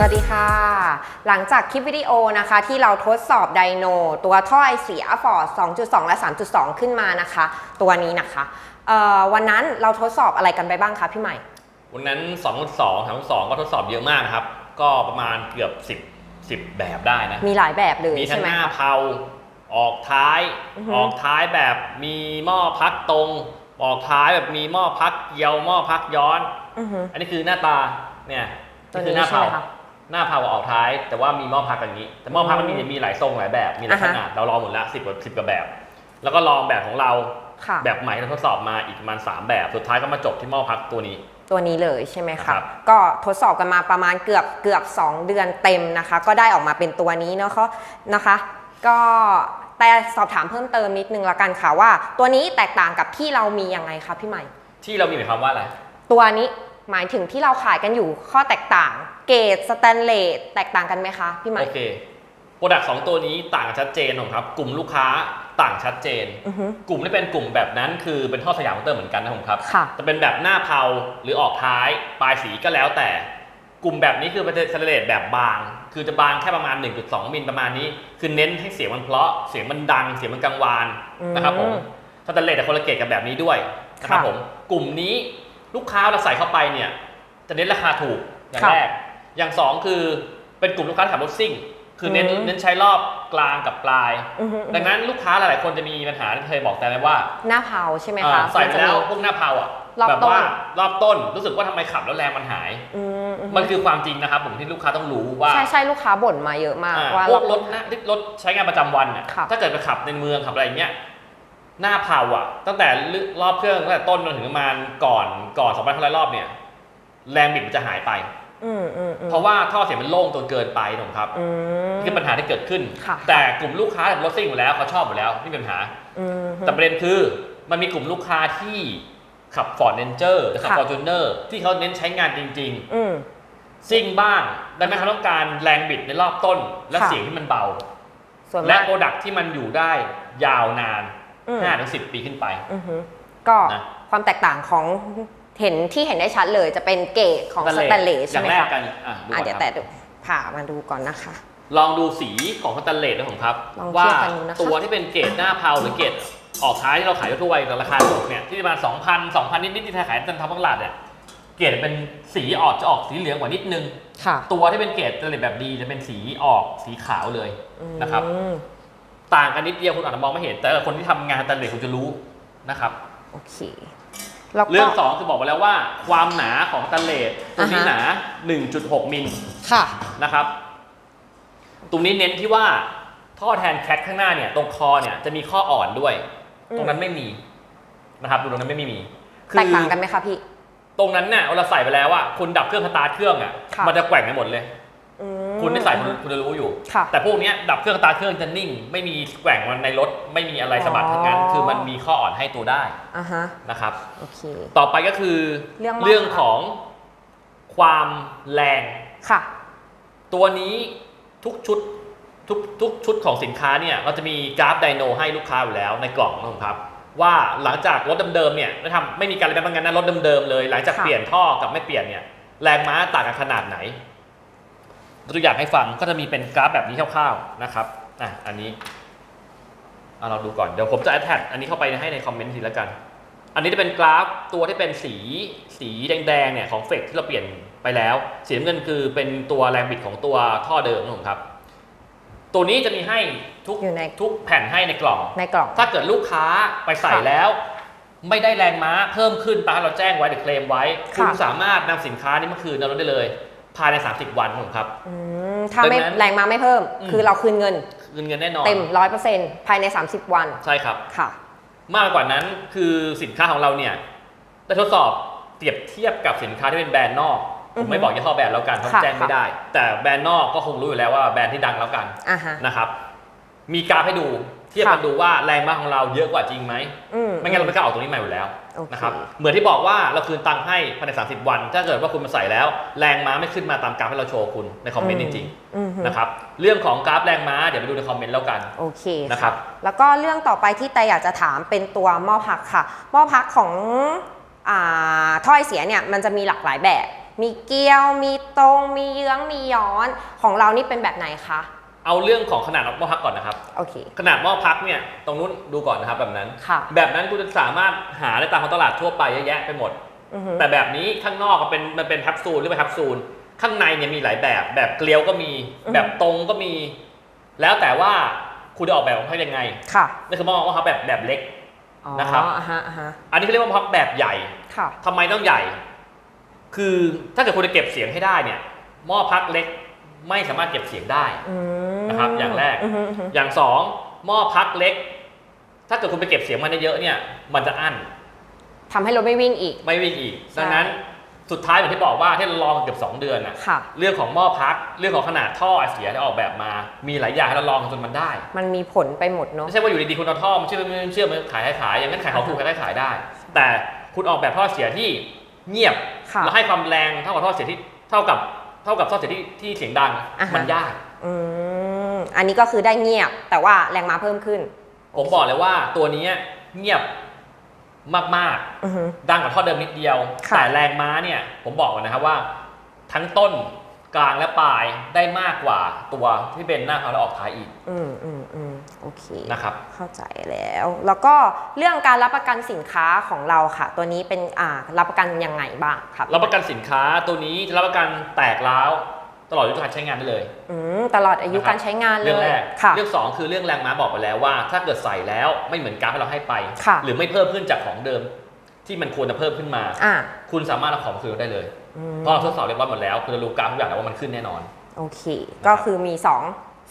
วัสดีค่ะ หลังจากคลิปวิดีโอนะคะ ที่เราทดสอบไดโนตัวท่อไอเสียฟอร์ด2.2 และ 3.2 ขึ้นมานะคะ ตัวนี้นะคะเอ่อวันนั้นเราทดสอบอะไรกันไปบ้างคะพี่ใหม่ วันนั้น 2 2 3 2 ก็ทดสอบเยอะมากนะครับ ก็ประมาณเกือบ 10 10 แบบได้นะ มีหลายแบบเลยมีทั้ใช่งไหมหน้าคะเผาออกท้ายอือฮึออกท้ายแบบมีหม้อพักตรง ออกท้ายแบบมีหม้อพักเยียวหม้อพักย้อนอือฮึอันนี้คือหน้าตาเนี่ยตัวนี่นี้คือหน้าเผาใช่ไหมคะหน้าเผากับออกท้าย แต่ว่ามีหม้อพักอย่างนี้ แต่หม้อพักมันมีอืมมีหลายทรงหลายแบบมีหลายอ่าขฮะนาดเราลองหมดละสิบกว่าสิบกว่าแบบ แล้วก็ลองแบบของเราค่ะแบบใหม่ที่เราทดสอบมาอีกประมาณสามแบบสุดท้ายก็มาจบที่หม้อพักตัวนี้ ตัวนี้เลยใช่ไหมครัคะบก็ทดสอบกันมาประมาณเกือบเกือบ 2 เดือนเต็มนะคะ ก็ได้ออกมาเป็นตัวนี้เนาะเขานะคะ ก็แต่สอบถามเพิ่มเติมนิดนึงละกันค่ะว่า ตัวนี้แตกต่างกับที่เรามียังไงคะพี่ใหม่ ที่เรามีหมายความว่าอะไรตัวนี้ หมายถึงที่เราขายกันอยู่ข้อแตกต่าง เกรดสแตนเลสแตกต่างกันไหมคะพี่ใหม่โอเคโปรดักต์สองตัวนี้ต่างกันชัดเจนผมครับ กลุ่มลูกค้าต่างชัดเจนอือฮึกลุ่มที่เป็นกลุ่มแบบนั้นคือเป็นท่อสยามมอเตอร์เหมือนกันนะผมครับค่ะจะเป็นแบบหน้าเผาหรือออกท้ายปลายสีก็แล้วแต่กลุ่มแบบนี้คือเป็นสแตนเลสแบบบาง คือจะบางแค่ประมาณ 1.2 มิลประมาณนี้ คือเน้นให้เสียงมันเพราะ เสียงมันดัง เสียงมันกังวานนะครับผมอืมสแตนเลสแต่คนละเกรดกับแบบนี้ด้วยนะครับค่ะผม กลุ่มนี้ ลูกค้าเราใส่เข้าไปเนี่ย จะเน้นราคาถูกอย่างค่ะแรก อย่างสองคือเป็นกลุ่มลูกค้าที่ขับรถซิ่ง คือเน้นอืม เน้นใช้รอบกลางกับปลาย อือฮึดังนั้นลูกค้าหลายๆคนจะมีปัญหาที่เคยบอกแต่ไว้ว่าหน้าเผาใช่ไหมเอ่คะอใส่ไปแล้วมันจะพวกหน้าเผาอะรอบแบบต้นว่ารอบต้นรู้สึกว่าทำไมขับแล้วแรงมันหาย อืมอือฮึมันคือความจริงนะครับผมที่ลูกค้าต้องรู้ว่าใช่ใช่ลูกค้าบ่นมาเยอะมากอ่าว่าพวกรเราถหน้ารถใช้งานประจำวันเนี่ยค่ะถ้าเกิดไปขับในเมืองขับอะไรอย่างเงี้ย หน้าเผาอะ ตั้งแต่รอบเครื่องตั้งแต่ต้นจนถึงประมาณก่อนก่อน2,500รอบเนี่ย แรงบิดมันจะหายไป อืมอืมอืมเพราะว่าท่อเสียงมันโล่งจนเกินไปถูกครับอืม นี่คือปัญหาที่เกิดขึ้น ค่ะ แต่กลุ่มลูกค้าแบบรถซิ่งอยู่แล้วเขาชอบอยู่แล้วไม่มีปัญหา อืม แต่ประเด็นคือมันมีกลุ่มลูกค้าที่ขับ Ford Ranger หรือขับ ค่ะ Fortuner ที่เขาเน้นใช้งานจริง อืม ๆ ซิ่งบ้างดังนั้นเขาต้องการแรงบิดในรอบต้นและค่ะ เสียงที่มันเบา ส่วนและมาก โปรดักที่มันอยู่ได้ยาวนาน อืม5-10ปีขึ้นไป อือฮึก็นะความแตกต่างของเห็นที่เห็นได้ชัดเลยจะเป็นเกรดของสแตนเลสอใช่ย่างไหมแรกคะกันอะดูอะก่อนเดี๋ยวคแต่รับดูผ่ามาดูก่อนนะคะ ลองดูสีของสแตนเลสนะผมครับ ลองเทีว่า ยบกันดูนะคะ ตัวที่เป็นเกรดหน้าเพาหรือเกรดออกท้ายที่เราขายทั่วๆไปแต่ราคาถูกเนี่ยที่ประมาณ2,000 2,000 นิดๆที่ไทยขายจนทำตลาดเนี่ยเกรดเป็นสีออกจะออกสีเหลืองกว่านิดนึง ค่ะตัวที่เป็นเกรดสแตนเลสแบบดีจะเป็นสีออกสีขาวเลยนะครับ อืม ต่างกันนิดเดียวคุณอาจจะมองไม่เห็น แต่คนที่ทำงานสแตนเลสคุณจะรู้นะครับ โอเคแล้วก็ เรื่องสองคือบอกไปแล้วว่า ความหนาของสแตนเลสตรงนี้อ่าฮะ หนา 1.6 มิลค่ะ นะครับ ตรงนี้เน้นที่ว่าท่อแทนแคทข้างหน้าเนี่ย ตรงคอเนี่ยจะมีข้ออ่อนด้วย อืม ตรงนั้นไม่มีนะครับดูตรงนั้นไม่มีแตกต่างกันไหมคะพี่ ตรงนั้นเนี่ยเวลาใส่ไปแล้วอะคุณดับเครื่องสตาร์ทเครื่องอะค่ะ มันจะแกว่งไปหมดเลยอืม คุณได้ใส่คุณคุณจะรู้อยู่ ค่ะ แต่พวกเนี้ยดับเครื่องสตาร์ทเครื่องจะนิ่ง ไม่มีแกว่งมันในรถ ไม่มีอะไรสะบัดทั้งนั้น อ๋อ คือมันมีข้ออ่อนให้ตัวได้อะฮะ นะครับ โอเค ต่อไปก็คือเรื่องเรื่องมากของความแรง ค่ะ ตัวนี้ทุกชุดทุกทุกชุดของสินค้าเนี่ยเราจะมีกราฟไดโนให้ลูกค้าอยู่แล้วในกล่องนะครับผมครับว่าหลังจากรถเดิมๆเนี่ยไม่ทำไม่มีการอะไรบางงานนะรถเดิมๆเลย หลังจากค่ะ เปลี่ยนท่อกับไม่เปลี่ยนเนี่ยแรงม้าต่างกันขนาดไหน ตัวอย่างให้ฟังก็จะมีเป็นกราฟแบบนี้คร่าวๆนะครับอะอันนี้เอาเราดูก่อนเดี๋ยวผมจะ attach อันนี้เข้าไปให้ในคอมเมนต์ทีละกัน อันนี้จะเป็นกราฟตัวที่เป็นสีสีแดงๆเนี่ยของเฟกที่เราเปลี่ยนไปแล้ว สีน้ำเงินคือเป็นตัวแรงบิดของตัวท่อเดิมนะผมครับ ตัวนี้จะมีให้ทุกอยู่ใน ทุกแผ่นให้ในกล่อง ในกล่อง ถ้าเกิดลูกค้าไปใส่ค่ะแล้ว ไม่ได้แรงม้าเพิ่มขึ้นตามที่เราแจ้งไว้หรือเคลมไว้ค่ะคุณสามารถนำสินค้านี้มาคืนในรถได้เลย ภายใน 30 วันครับผมครับ อืมถ้าไม่ดังนั้นแรงมาไม่เพิ่ม อืม คือเราคืนเงิน คืนเงินแน่นอนเต็มร้อยเปอร์เซ็นต์ภายใน 30 วัน ใช่ครับ ค่ะ มากกว่านั้นคือสินค้าของเราเนี่ยได้ทดสอบเปรียบเทียบกับสินค้าที่เป็นแบรนด์นอกผอือมฮึไม่บอกยี่ห้อแบรนด์แล้วกันเพราะค่ะแจ้งไม่ได้ แต่แบรนด์นอกก็คงรู้อยู่แล้วว่าแบรนด์ที่ดังแล้วกันอะฮะ นะครับ มีกราฟให้ดูเทียบกันค่ะดูว่าแรงม้าของเราเยอะกว่าจริงไหม อืม ไม่งั้นเราไม่กล้าออกตรงนี้ใหม่อยู่แล้วโอเคนะครับเหมือนที่บอกว่าเราคืนตังค์ให้ภายใน 30 วัน ถ้าเกิดว่าคุณมาใส่แล้ว แรงม้าไม่ขึ้นมาตามกราฟที่เราโชว์คุณในคอมเมนต์จริงอืมๆนะครับเรื่องของกราฟแรงม้าเดี๋ยวไปดูในคอมเมนต์แล้วกันโอเคนะครับแล้วก็เรื่องต่อไปที่แต่อยากจะถามเป็นตัวหม้อพักค่ะหม้อพักของอ่าถ้อยเสียเนี่ยมันจะมีหลากหลายแบบ มีเกลียว มีตรง มีเยื้อง มีย้อน ของเรานี่เป็นแบบไหนคะ เอาเรื่องของขนาดหม้อพักก่อนนะครับ โอเค ขนาดหม้อพักเนี่ยตรงนู้นดูก่อนนะครับแบบนั้น ค่ะ แบบนั้นคุณจะสามารถหาได้ตามท้องตลาดทั่วไปเยอะแยะไปหมด อือฮึแต่แบบนี้ข้างนอกมันเป็นมันเป็นแคปซูลหรือเป็นแคปซูลข้างในเนี่ยมีหลายแบบ แบบเกลียวก็มี แบบตรงก็มี แล้วแต่ว่าคุณจะออกแบบให้ยังไงค่ะนี่คือหม้อพักแบบแบบเล็ก อ๋อนะครับ อ่าฮะอ่าฮะอันนี้เขาเรียกว่าหม้อพักแบบใหญ่ ค่ะ ทำไมต้องใหญ่ คือถ้าเกิดคุณจะเก็บเสียงให้ได้เนี่ย หม้อพักเล็กไม่สามารถเก็บเสียงได้ อืม นะครับ อย่างแรกอือฮึอือฮึอย่างสองหม้อพักเล็ก ถ้าเกิดคุณไปเก็บเสียงมันเยอะๆเนี่ย มันจะอั้นทำให้รถไม่วิ่งอีก ไม่วิ่งอีกใช่ดังนั้นสุดท้ายเหมือนที่บอกว่าที่เราลองเกือบสองเดือนน่ะค่ะ เรื่องของหม้อพัก เรื่องของขนาดท่อเสียที่ออกแบบมา มีหลายอย่างให้เราลองจนมันได้ มันมีผลไปหมดเนาะ ไม่ใช่ว่าอยู่ดีๆคุณเอาท่อมาเชื่อมเชื่อมขายขายขายอย่างนั้นขายของถูกขายขายได้ แต่คุณออกแบบท่อเสียที่เงียบค่ะ แล้วให้ความแรงเท่ากับท่อเสียที่เท่ากับเท่ากับท่อเสียที่ที่เสียงดัง อ่าฮะ มันยาก อืม อันนี้ก็คือได้เงียบแต่ว่าแรงม้าเพิ่มขึ้น ผมบอกเลยว่าตัวนี้เงียบมากอือฮึ ๆ ดังกว่าท่อเดิมนิดเดียว ค่ะ แต่แรงม้าเนี่ย ผมบอกก่อนนะครับว่า ทั้งต้นกลางและปลายได้มากกว่าตัวที่เป็นหน้าท้ายและออกท้ายอีกอืมอืมอืมโอเค นะครับ เข้าใจแล้ว แล้วก็เรื่องการรับประกันสินค้าของเราค่ะ ตัวนี้เป็นอ่ารับประกันยังไงบ้างครับ รับประกันสินค้าตัวนี้จะรับประกันแตกร้าว ตลอดอายุการใช้งานได้เลยอืมตลอดอายุการใช้งานเลเรื่องยแรกค่ะ เรื่องสองคือเรื่องแรงม้าบอกไปแล้วว่า ถ้าเกิดใส่แล้วไม่เหมือนกราฟที่เราให้ไป ค่ะหรือไม่เพิ่มขึ้นจากของเดิม ที่มันควรจะเพิ่มขึ้นมา อ่าคุณสามารถเอาของคืนได้เลยอืมเพราะเราทดสอบเรียบร้อยหมดแล้วคุณจะรู้กราฟทุกอย่างแล้วว่ามันขึ้นแน่นอน โอเค ก็คือมีสอง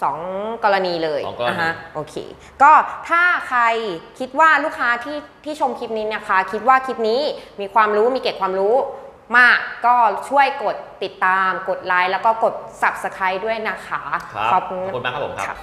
สองกรณีเลยสองกรณีาฮะโอเค ก็ถ้าใครคิดว่าลูกค้าที่ที่ชมคลิปนี้นะคะ คิดว่าคลิปนี้มีความรู้มีเก็บความรู้ มากก็ช่วยกดติดตามกดไลค์แล้วก็กด subscribe ด้วยนะคะ ครับขอบคุณมากครับผมครับค่ะ